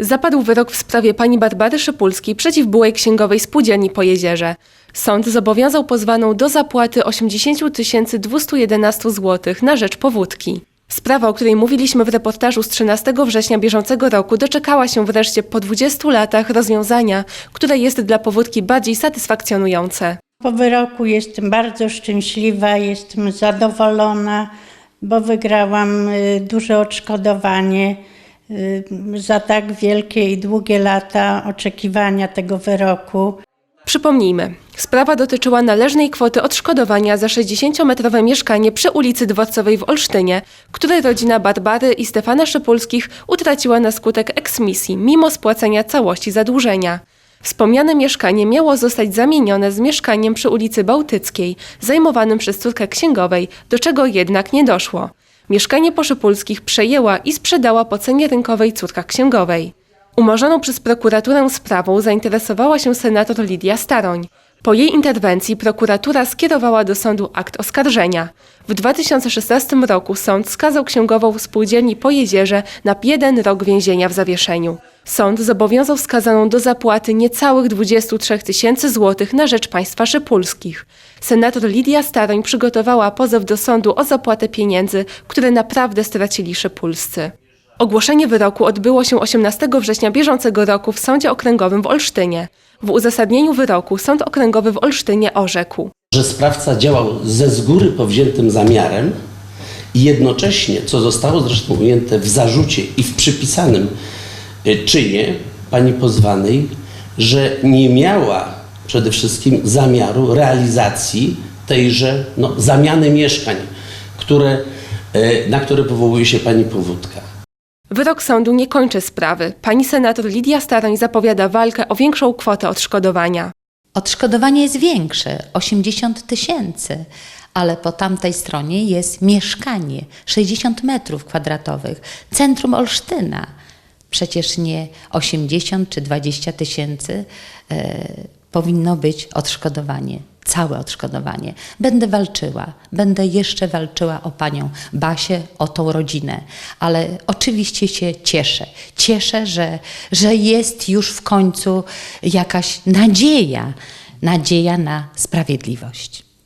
Zapadł wyrok w sprawie pani Barbary Szypulskiej przeciw byłej księgowej spółdzielni po jezierze. Sąd zobowiązał pozwaną do zapłaty 80 211 zł na rzecz powódki. Sprawa, o której mówiliśmy w reportażu z 13 września bieżącego roku, doczekała się wreszcie po 20 latach rozwiązania, które jest dla powódki bardziej satysfakcjonujące. Po wyroku jestem bardzo szczęśliwa, jestem zadowolona, bo wygrałam y, duże odszkodowanie za tak wielkie i długie lata oczekiwania tego wyroku. Przypomnijmy, sprawa dotyczyła należnej kwoty odszkodowania za 60-metrowe mieszkanie przy ulicy Dworcowej w Olsztynie, które rodzina Barbary i Stefana Szypulskich utraciła na skutek eksmisji, mimo spłacenia całości zadłużenia. Wspomniane mieszkanie miało zostać zamienione z mieszkaniem przy ulicy Bałtyckiej, zajmowanym przez córkę księgowej, do czego jednak nie doszło. Mieszkanie po Szypulskich przejęła i sprzedała po cenie rynkowej córka księgowej. Umorzoną przez prokuraturę sprawą zainteresowała się senator Lidia Staroń. Po jej interwencji prokuratura skierowała do sądu akt oskarżenia. W 2016 roku sąd skazał księgową spółdzielni po jezierze na jeden rok więzienia w zawieszeniu. Sąd zobowiązał skazaną do zapłaty niecałych 23 tysięcy złotych na rzecz państwa szypulskich. Senator Lidia Staroń przygotowała pozew do sądu o zapłatę pieniędzy, które naprawdę stracili szypulscy. Ogłoszenie wyroku odbyło się 18 września bieżącego roku w Sądzie Okręgowym w Olsztynie. W uzasadnieniu wyroku Sąd Okręgowy w Olsztynie orzekł. że sprawca działał ze z góry powziętym zamiarem i jednocześnie, co zostało zresztą ujęte w zarzucie i w przypisanym y, czynie pani pozwanej, że nie miała przede wszystkim zamiaru realizacji tejże no, zamiany mieszkań, które, y, na które powołuje się pani powódka. Wyrok sądu nie kończy sprawy. Pani senator Lidia Staroń zapowiada walkę o większą kwotę odszkodowania. Odszkodowanie jest większe 80 tysięcy, ale po tamtej stronie jest mieszkanie 60 metrów kwadratowych, centrum Olsztyna. Przecież nie 80 czy 20 tysięcy e, powinno być odszkodowanie, całe odszkodowanie. Będę walczyła, będę jeszcze walczyła o panią Basię, o tą rodzinę, ale oczywiście się cieszę. Cieszę, że, że jest już w końcu jakaś nadzieja, nadzieja na sprawiedliwość.